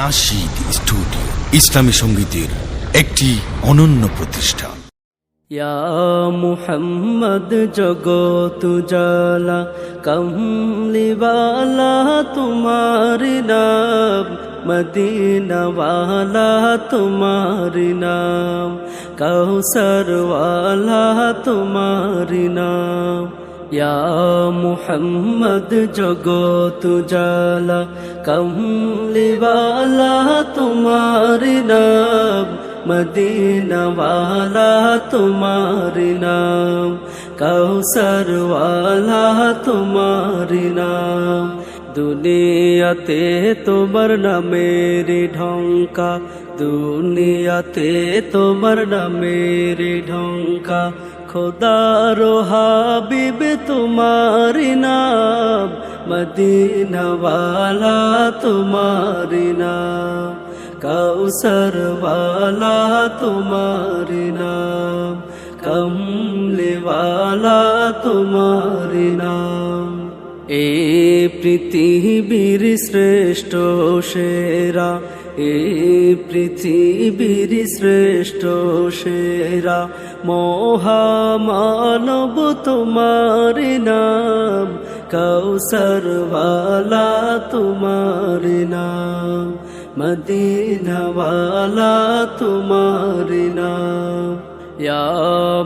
Nasheed studio, ইসলামী সঙ্গীতের একটি অনন্য প্রতিষ্ঠান ইয়া মুহাম্মদ জগত জালা কমলিওয়ালা, তোমার নাম, মদিনওয়ালা, তোমার নাম কৌসরওয়ালা তোমার নাম। ইয়া মুহাম্মদ জগত জালা কমলিওয়ালা, তোমার নাম, মদিনওয়ালা, তোমার নাম কৌসরওয়ালা তোমার নাম। দুনিয়াতে তোমার নামের ঢঙ্কা দুনিয়াতে তোমার নামের ঢঙ্কা খোদার হাবিব তোমার নাম। মদিনওয়ালা তোমার নাম। কৌসরওয়ালা তোমার নাম। কমলেওয়ালা তোমার নাম। এ পৃথিবীর শ্রেষ্ঠ সেরা, এ পৃথিবীর শ্রেষ্ঠ সেরা। মহামানব তোমার নাম কৌসরওয়ালা তোমার নাম, মদিনাওয়ালা তোমার নাম। ইয়া